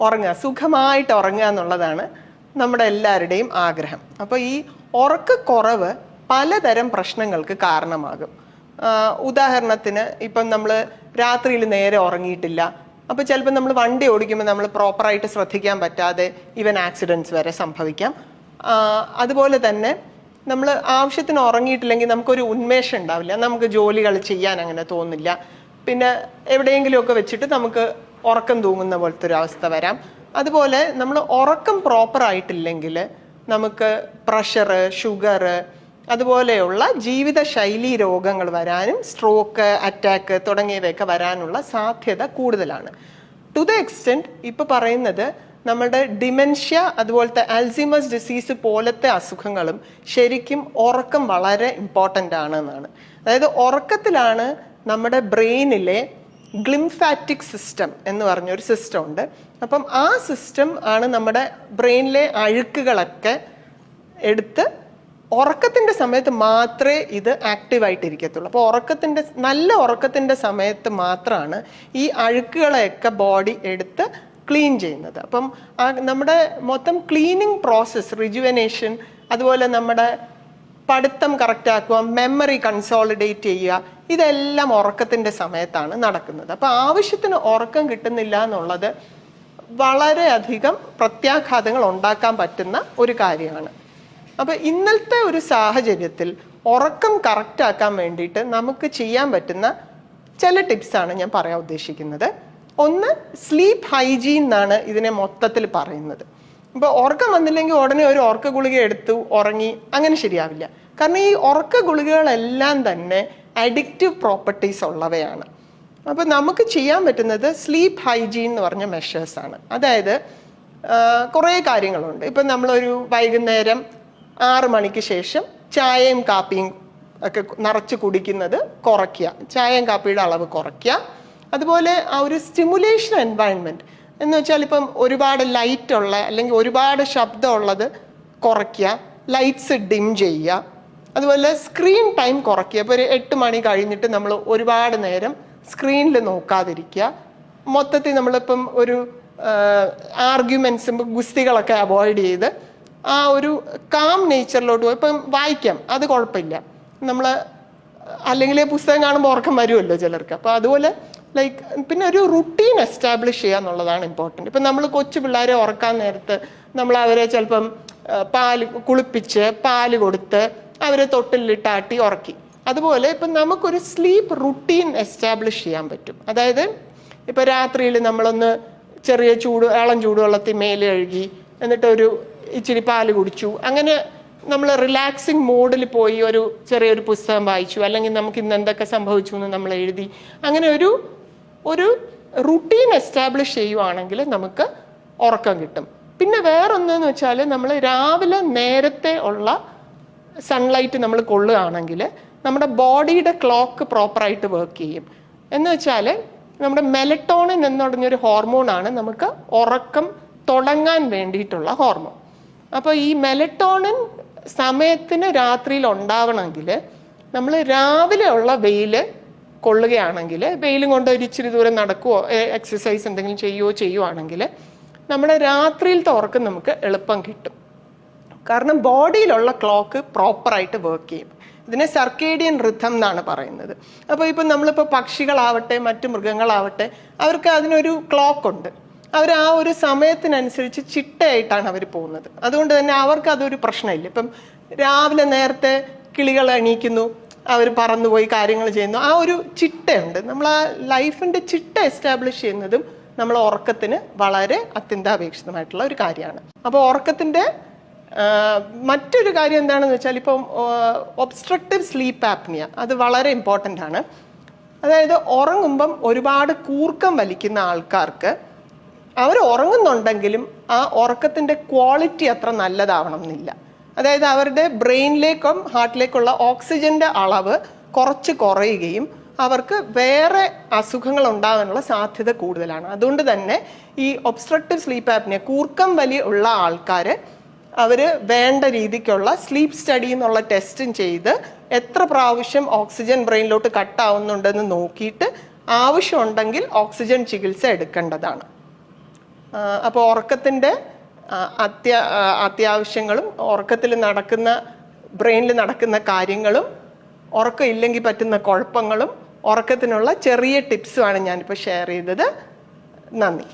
ഉറങ്ങുക സുഖമായിട്ട് ഉറങ്ങുക എന്നുള്ളതാണ് നമ്മുടെ എല്ലാവരുടെയും ആഗ്രഹം. അപ്പോൾ ഈ ഉറക്കക്കുറവ് പലതരം പ്രശ്നങ്ങൾക്ക് കാരണമാകും. ഉദാഹരണത്തിന് ഇപ്പം നമ്മൾ രാത്രിയിൽ നേരെ ഉറങ്ങിയിട്ടില്ല. അപ്പോൾ ചിലപ്പോൾ നമ്മൾ വണ്ടി ഓടിക്കുമ്പോൾ നമ്മൾ പ്രോപ്പറായിട്ട് ശ്രദ്ധിക്കാൻ പറ്റാതെ ഇവൻ ആക്സിഡന്റ്സ് വരെ സംഭവിക്കാം. അതുപോലെ തന്നെ നമ്മൾ ആവശ്യത്തിന് ഉറങ്ങിയിട്ടില്ലെങ്കിൽ നമുക്കൊരു ഉന്മേഷം ഉണ്ടാവില്ല. നമുക്ക് ജോലികൾ ചെയ്യാൻ അങ്ങനെ തോന്നില്ല. പിന്നെ എവിടെയെങ്കിലുമൊക്കെ വെച്ചിട്ട് നമുക്ക് ഉറക്കം തൂങ്ങുന്ന പോലത്തെ ഒരു അവസ്ഥ വരാം. അതുപോലെ നമ്മൾ ഉറക്കം പ്രോപ്പർ ആയിട്ടില്ലെങ്കിൽ നമുക്ക് പ്രഷർ ഷുഗർ അതുപോലെയുള്ള ജീവിതശൈലി രോഗങ്ങൾ വരാനും സ്ട്രോക്ക് അറ്റാക്ക് തുടങ്ങിയവയൊക്കെ വരാനുള്ള സാധ്യത കൂടുതലാണ്. ടു ദ എക്സ്റ്റെന്റ് ഇപ്പോൾ പറയുന്നത് നമ്മുടെ ഡിമെൻഷ്യ അതുപോലത്തെ അൽസിമസ് ഡിസീസ് പോലത്തെ അസുഖങ്ങളും ശരിക്കും ഉറക്കം വളരെ ഇമ്പോർട്ടന്റ് ആണ് എന്നാണ് അതായത് ഉറക്കത്തിലാണ് നമ്മുടെ ബ്രെയിനിലെ ഗ്ലിംഫാറ്റിക് സിസ്റ്റം എന്ന് പറഞ്ഞൊരു സിസ്റ്റം ഉണ്ട്. അപ്പം ആ സിസ്റ്റം ആണ് നമ്മുടെ ബ്രെയിനിലെ അഴുക്കുകളൊക്കെ എടുത്ത് ഉറക്കത്തിന്റെ സമയത്ത് മാത്രമേ ഇത് ആക്റ്റീവ് ആയിട്ടിരിക്കത്തുള്ളൂ അപ്പോൾ ഉറക്കത്തിന്റെ നല്ല ഉറക്കത്തിന്റെ സമയത്ത് മാത്രമാണ് ഈ അഴുക്കുകളെയൊക്കെ ബോഡി എടുത്ത് ക്ലീൻ ചെയ്യുന്നത്. അപ്പം നമ്മുടെ മൊത്തം ക്ലീനിങ് പ്രോസസ്സ് റിജുവനേഷൻ അതുപോലെ നമ്മുടെ പഠിത്തം കറക്റ്റാക്കുക മെമ്മറി കൺസോളിഡേറ്റ് ചെയ്യുക ഇതെല്ലാം ഉറക്കത്തിന്റെ സമയത്താണ് നടക്കുന്നത്. അപ്പോൾ ആവശ്യത്തിന് ഉറക്കം കിട്ടുന്നില്ല എന്നുള്ളത് വളരെയധികം പ്രത്യാഘാതങ്ങൾ ഉണ്ടാക്കാൻ പറ്റുന്ന ഒരു കാര്യമാണ്. അപ്പോൾ ഇന്നലത്തെ ഒരു സാഹചര്യത്തിൽ ഉറക്കം കറക്റ്റാക്കാൻ വേണ്ടിയിട്ട് നമുക്ക് ചെയ്യാൻ പറ്റുന്ന ചില ടിപ്സാണ് ഞാൻ പറയാൻ ഉദ്ദേശിക്കുന്നത്. ഒന്ന് സ്ലീപ്പ് ഹൈജീൻ എന്നാണ് ഇതിനെ മൊത്തത്തിൽ പറയുന്നത്. ഇപ്പോൾ ഉറക്കം വന്നില്ലെങ്കിൽ ഉടനെ ഒരു ഉറക്ക ഗുളിക എടുത്തു ഉറങ്ങി അങ്ങനെ ശരിയാവില്ല. കാരണം ഈ ഉറക്ക ഗുളികകളെല്ലാം തന്നെ അഡിക്റ്റീവ് പ്രോപ്പർട്ടീസ് ഉള്ളവയാണ്. അപ്പോൾ നമുക്ക് ചെയ്യാൻ പറ്റുന്നത് സ്ലീപ്പ് ഹൈജീൻ എന്ന് പറഞ്ഞ മെഷേഴ്സാണ് അതായത് കുറേ കാര്യങ്ങളുണ്ട്. ഇപ്പം നമ്മളൊരു വൈകുന്നേരം ആറ് മണിക്ക് ശേഷം ചായയും കാപ്പിയും ഒക്കെ നിറച്ച് കുടിക്കുന്നത് കുറയ്ക്കുക. ചായയും കാപ്പിയുടെ അളവ് കുറയ്ക്കുക. അതുപോലെ ആ ഒരു സ്റ്റിമുലേഷൻ എൻവയൺമെന്റ് എന്ന് വെച്ചാൽ ഇപ്പം ഒരുപാട് ലൈറ്റ് ഉള്ള അല്ലെങ്കിൽ ഒരുപാട് ശബ്ദമുള്ളത് കുറയ്ക്കുക. ലൈറ്റ്സ് ഡിം ചെയ്യുക. അതുപോലെ സ്ക്രീൻ ടൈം കുറയ്ക്കുക. ഇപ്പോൾ ഒരു എട്ട് മണി കഴിഞ്ഞിട്ട് നമ്മൾ ഒരുപാട് നേരം സ്ക്രീനിൽ നോക്കാതിരിക്കുക. മൊത്തത്തിൽ നമ്മളിപ്പം ഒരു ആർഗ്യുമെൻസും ഗുസ്തികളൊക്കെ അവോയ്ഡ് ചെയ്ത് ആ ഒരു കാം നേച്ചറിലോട്ട് പോയി. ഇപ്പം വായിക്കാം. അത് കുഴപ്പമില്ല. നമ്മൾ അല്ലെങ്കിൽ പുസ്തകം കാണുമ്പോൾ ഉറക്കം വരുമല്ലോ ചിലർക്ക്. അപ്പോൾ അതുപോലെ ലൈക്ക് പിന്നെ ഒരു റുട്ടീൻ എസ്റ്റാബ്ലിഷ് ചെയ്യുക എന്നുള്ളതാണ് ഇമ്പോർട്ടന്റ് ഇപ്പം നമ്മൾ കൊച്ചു പിള്ളേരെ ഉറക്കാൻ നേരത്ത് നമ്മൾ അവരെ ചിലപ്പം പാൽ കുളിപ്പിച്ച് പാൽ കൊടുത്ത് അവരെ തൊട്ടിലിട്ടാട്ടി ഉറക്കി. അതുപോലെ ഇപ്പം നമുക്കൊരു സ്ലീപ്പ് റുട്ടീൻ എസ്റ്റാബ്ലിഷ് ചെയ്യാൻ പറ്റും. അതായത് ഇപ്പം രാത്രിയിൽ നമ്മളൊന്ന് ചെറിയ ചൂട് ഇളം ചൂടുവെള്ളത്തിൽ മേൽ കഴുകി എന്നിട്ടൊരു ഇച്ചിരി പാൽ കുടിച്ചു. അങ്ങനെ നമ്മൾ റിലാക്സിങ് മോഡിൽ പോയി ഒരു ചെറിയൊരു പുസ്തകം വായിച്ചു അല്ലെങ്കിൽ നമുക്ക് ഇന്ന് എന്തൊക്കെ സംഭവിച്ചു എന്ന് നമ്മൾ എഴുതി. അങ്ങനെ ഒരു ഒരു റുട്ടീൻ എസ്റ്റാബ്ലിഷ് ചെയ്യുവാണെങ്കിൽ നമുക്ക് ഉറക്കം കിട്ടും. പിന്നെ വേറൊന്നെന്ന് വെച്ചാൽ നമ്മൾ രാവിലെ നേരത്തെ ഉള്ള സൺലൈറ്റ് നമ്മൾ കൊള്ളുകയാണെങ്കിൽ നമ്മുടെ ബോഡിയുടെ ക്ലോക്ക് പ്രോപ്പറായിട്ട് വർക്ക് ചെയ്യും. എന്ന് വെച്ചാൽ നമ്മുടെ മെലറ്റോണിൻ എന്ന് പറഞ്ഞൊരു ഹോർമോണാണ് നമുക്ക് ഉറക്കം തുടങ്ങാൻ വേണ്ടിയിട്ടുള്ള ഹോർമോൺ. അപ്പോൾ ഈ മെലറ്റോണിൻ സമയത്തിന് രാത്രിയിൽ ഉണ്ടാവണമെങ്കിൽ നമ്മൾ രാവിലെ ഉള്ള വെയിൽ കൊള്ളുകയാണെങ്കിൽ വെയിലും കൊണ്ട് ഒരു ഇച്ചിരി ദൂരം നടക്കുവോ എക്സസൈസ് എന്തെങ്കിലും ചെയ്യുവോ ചെയ്യുവാണെങ്കിൽ നമ്മുടെ രാത്രിയിലത്തെ ഉറക്കം നമുക്ക് എളുപ്പം കിട്ടും. കാരണം ബോഡിയിലുള്ള ക്ലോക്ക് പ്രോപ്പറായിട്ട് വർക്ക് ചെയ്യും. ഇതിനെ സർക്കേഡിയൻ റിഥം എന്നാണ് പറയുന്നത്. അപ്പോൾ ഇപ്പം നമ്മളിപ്പോൾ പക്ഷികളാവട്ടെ മറ്റു മൃഗങ്ങളാവട്ടെ അവർക്ക് അതിനൊരു ക്ലോക്ക് ഉണ്ട്. അവർ ആ ഒരു സമയത്തിനനുസരിച്ച് ചിട്ടയായിട്ടാണ് അവർ പോകുന്നത്. അതുകൊണ്ട് തന്നെ അവർക്ക് അതൊരു പ്രശ്നമില്ല. ഇപ്പം രാവിലെ നേരത്തെ കിളികൾ എണീക്കുന്നു അവർ പറന്നുപോയി കാര്യങ്ങൾ ചെയ്യുന്നു. ആ ഒരു ചിട്ടയുണ്ട്. നമ്മൾ ആ ലൈഫിന്റെ ചിട്ട എസ്റ്റാബ്ലിഷ് ചെയ്യുന്നതും നമ്മൾ ഉറക്കത്തിന് വളരെ അത്യന്താപേക്ഷിതമായിട്ടുള്ള ഒരു കാര്യമാണ്. അപ്പോൾ ഉറക്കത്തിന്റെ മറ്റൊരു കാര്യം എന്താണെന്ന് വെച്ചാൽ ഇപ്പം ഒബ്സ്ട്രക്റ്റീവ് സ്ലീപ്പ് ആപ്നിയ അത് വളരെ ഇമ്പോർട്ടന്റ് ആണ്. അതായത് ഉറങ്ങുമ്പം ഒരുപാട് കൂർക്കം വലിക്കുന്ന ആൾക്കാർക്ക് അവർ ഉറങ്ങുന്നുണ്ടെങ്കിലും ആ ഉറക്കത്തിന്റെ ക്വാളിറ്റി അത്ര നല്ലതാവണം എന്നില്ല അതായത് അവരുടെ ബ്രെയിനിലേക്കും ഹാർട്ടിലേക്കുള്ള ഓക്സിജന്റെ അളവ് കുറച്ച് കുറയുകയും അവർക്ക് വേറെ അസുഖങ്ങൾ ഉണ്ടാകാനുള്ള സാധ്യത കൂടുതലാണ്. അതുകൊണ്ട് തന്നെ ഈ ഒബ്സ്ട്രക്റ്റീവ് സ്ലീപ്പ് ആപ്നിയ കൂർക്കം വലി ഉള്ള ആൾക്കാർ അവർ വേണ്ട രീതിക്കുള്ള സ്ലീപ്പ് സ്റ്റഡി എന്നുള്ള ടെസ്റ്റും ചെയ്ത് എത്ര പ്രാവശ്യം ഓക്സിജൻ ബ്രെയിനിലോട്ട് കട്ടാവുന്നുണ്ടെന്ന് നോക്കിയിട്ട് ആവശ്യമുണ്ടെങ്കിൽ ഓക്സിജൻ ചികിത്സ എടുക്കേണ്ടതാണ്. അപ്പോൾ ഉറക്കത്തിന്റെ അത്യാ അത്യാവശ്യങ്ങളും ഉറക്കത്തിൽ നടക്കുന്ന ബ്രെയിനിൽ നടക്കുന്ന കാര്യങ്ങളും ഉറക്കം ഇല്ലെങ്കിൽ പറ്റുന്ന കുഴപ്പങ്ങളും ഉറക്കത്തിനുള്ള ചെറിയ ടിപ്സുമാണ് ഞാനിപ്പോൾ ഷെയർ ചെയ്തത്. നന്ദി.